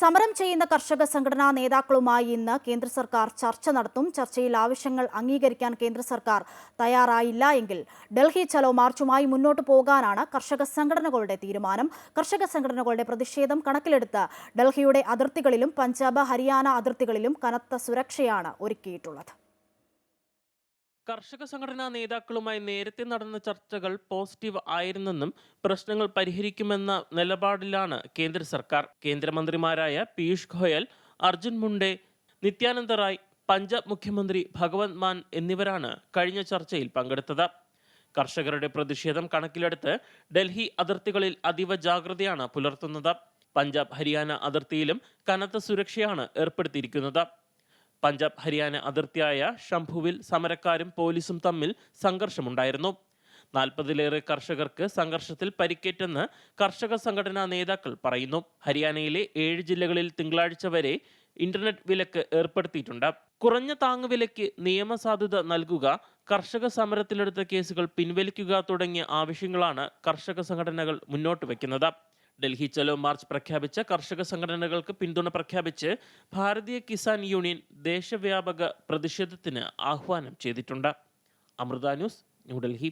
സമരം ചെയ്യുന്ന കർഷക സംഘടനാ നേതാക്കളുമായി ഇന്ന് കേന്ദ്ര സർക്കാർ ചർച്ച നടത്തും. ചർച്ചയിൽ ആവശ്യങ്ങൾ അംഗീകരിക്കാൻ കേന്ദ്ര സർക്കാർ തയ്യാറായില്ല എങ്കിൽ ഡൽഹി ചലോ മാർച്ചുമായി മുന്നോട്ട് പോകാനാണ് കർഷക സംഘടനകളുടെ തീരുമാനം. കർഷക സംഘടനകളുടെ പ്രതിഷേധം കണക്കിലെടുത്ത് ഡൽഹിയുടെ അതിർത്തികളിലും പഞ്ചാബ് ഹരിയാന അതിർത്തികളിലും കനത്ത സുരക്ഷയാണ് ഒരുക്കിയിട്ടുള്ളത്. കർഷക സംഘടനാ നേതാക്കളുമായി നേരത്തെ നടന്ന ചർച്ചകൾ പോസിറ്റീവ് ആയിരുന്നെന്നും പ്രശ്നങ്ങൾ പരിഹരിക്കുമെന്ന നിലപാടിലാണ് കേന്ദ്ര സർക്കാർ. കേന്ദ്രമന്ത്രിമാരായ പീയൂഷ് ഗോയൽ അർജുൻ മുണ്ടെ നിത്യാനന്ദ റായ് പഞ്ചാബ് മുഖ്യമന്ത്രി ഭഗവത് മാൻ എന്നിവരാണ് കഴിഞ്ഞ ചർച്ചയിൽ പങ്കെടുത്തത്. കർഷകരുടെ പ്രതിഷേധം കണക്കിലെടുത്ത് ഡൽഹി അതിർത്തികളിൽ അതീവ ജാഗ്രതയാണ് പുലർത്തുന്നത്. പഞ്ചാബ് ഹരിയാന അതിർത്തിയിലും കനത്ത സുരക്ഷയാണ് ഏർപ്പെടുത്തിയിരിക്കുന്നത്. പഞ്ചാബ് ഹരിയാന അതിർത്തിയായ ഷംഭുവിൽ സമരക്കാരും പോലീസും തമ്മിൽ സംഘർഷമുണ്ടായിരുന്നു. നാൽപ്പതിലേറെ കർഷകർക്ക് സംഘർഷത്തിൽ പരിക്കേറ്റെന്ന് കർഷക സംഘടനാ നേതാക്കൾ പറയുന്നു. ഹരിയാനയിലെ ഏഴ് ജില്ലകളിൽ തിങ്കളാഴ്ച വരെ ഇന്റർനെറ്റ് വിലക്ക് ഏർപ്പെടുത്തിയിട്ടുണ്ട്. കുറഞ്ഞ താങ്ങുവിലയ്ക്ക് നിയമസാധുത നൽകുക കർഷക സമരത്തിലെടുത്ത കേസുകൾ പിൻവലിക്കുക തുടങ്ങിയ ആവശ്യങ്ങളാണ് കർഷക സംഘടനകൾ മുന്നോട്ട് വയ്ക്കുന്നത്. ഡൽഹി ചലോ മാർച്ച് പ്രഖ്യാപിച്ച കർഷക സംഘടനകൾക്ക് പിന്തുണ പ്രഖ്യാപിച്ച് ഭാരതീയ കിസാൻ യൂണിയൻ ദേശവ്യാപക പ്രതിഷേധത്തിന് ആഹ്വാനം ചെയ്തിട്ടുണ്ട്. അമൃത ന്യൂസ് ന്യൂഡൽഹി.